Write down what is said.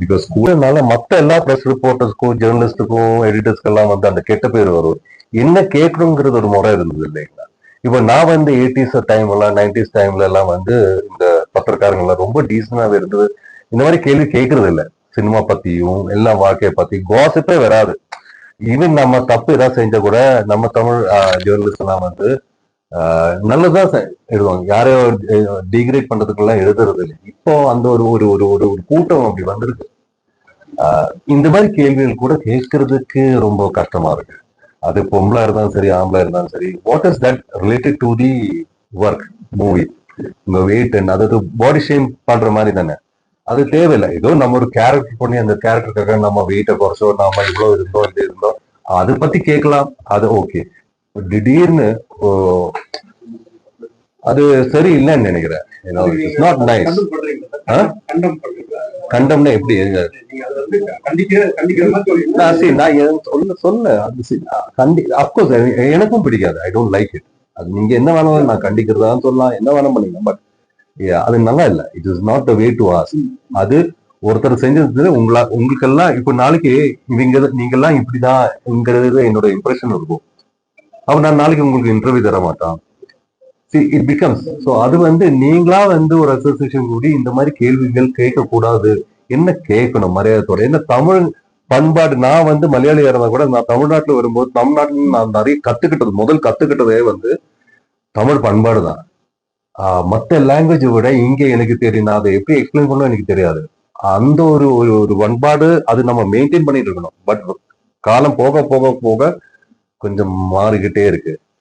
Because ஸ்கூல்னால மத்த எல்லா press ரிப்போர்ட்டர்ஸ்க்கும் ஜேர்னலிஸ்டுக்கும் எடிட்டர்ஸ்க்கெல்லாம் வந்து அந்த கெட்ட பேர் வரும். என்ன கேட்கணுங்கிறது ஒரு முறை இருந்தது இல்லைங்களா? இப்போ நான் வந்து எயிட்டிஸ் டைம் எல்லாம் நைன்டிஸ் டைம்ல எல்லாம் வந்து இந்த பத்திரக்காரங்க எல்லாம் ரொம்ப டீசனாகவே இருந்தது. இந்த மாதிரி கேள்வி கேட்கறது இல்லை. சினிமா பத்தியும் எல்லா வாழ்க்கையை பத்தி கோசிப்பே வராது. ஈவன் நம்ம தப்பு ஏதாவது செஞ்சா கூட நம்ம தமிழ் ஜேர்னலிஸ்ட் எல்லாம் வந்து ஆஹ், நல்லதா எழுதுவாங்க. யாரையோ டிகிரேட் பண்றதுக்கெல்லாம் எழுதுறது இல்லை. இப்போ அந்த ஒரு ஒரு ஒரு ஒரு ஒரு கூட்டம் அப்படி வந்திருக்கு. ஆஹ், இந்த மாதிரி கேள்விகள் கூட கேட்கறதுக்கு ரொம்ப கஷ்டமா இருக்கு. அது பொம்பளா இருந்தாலும் சரி ஆம்பளா இருந்தாலும் சரி what is that related to the work movie உங்க வெயிட் அதாவது பாடி ஷேம் பண்ற மாதிரி தானே. அது தேவையில்லை. ஏதோ நம்ம ஒரு கேரக்டர் பண்ணி அந்த கேரக்டருக்காக நம்ம வெயிட்டை குறைச்சோ நாம இவ்வளவு இருந்தோம் இல்லை இருந்தோம் அதை பத்தி கேட்கலாம். அது ஓகே திடீர்னு ஓ, அது சரி இல்லைன்னு நினைக்கிறேன் இட்ஸ் நாட் நைஸ் கண்டம்னா எப்படி? எங்க நீங்க நான் சொல்ல கண்டி அப்கோர்ஸ் எனக்கும் பிடிக்காது. ஐ டோன்ட் லைக் இட் அது நீங்க என்ன வேணாலும் நான் கண்டிக்கிறதா சொல்லலாம் என்ன வேணாலும் பண்ணீங்க பட் அது நல்லா இல்ல. It is not the way to as அது ஒருத்தர் செஞ்சது உங்களா உங்களுக்கெல்லாம் இப்போ நாளைக்கு இவங்க நீங்கெல்லாம் இப்படிதான்ங்கிறது என்னோட இம்ப்ரெஷன் இருக்கும். அப்ப நான் நாளைக்கு உங்களுக்கு இன்டர்வியூ தர மாட்டான் இட் பிகம்ஸ் ஸோ அது வந்து நீங்களா வந்து ஒரு அசோசியேஷன் கூடி இந்த மாதிரி கேள்விகள் கேட்கக்கூடாது. என்ன கேட்கணும் மரியாதையோட? என்ன தமிழ் பண்பாடு? நான் வந்து மலையாளியா இருந்தா கூட நான் தமிழ்நாட்டில் வரும்போது தமிழ்நாட்டில் நான் நிறைய கத்துக்கிட்டது முதல் கத்துக்கிட்டதே வந்து தமிழ் பண்பாடு தான். மற்ற லாங்குவேஜை விட இங்கே எனக்கு தெரியும். நான் அதை எப்படி எக்ஸ்பிளைன் பண்ணணும் எனக்கு தெரியாது. அந்த ஒரு ஒரு ஒரு பண்பாடு அது நம்ம மெயின்டைன் பண்ணிட்டு இருக்கணும். பட் காலம் போக போக போக கொஞ்சம் மாறிக்கிட்டே இருக்கு.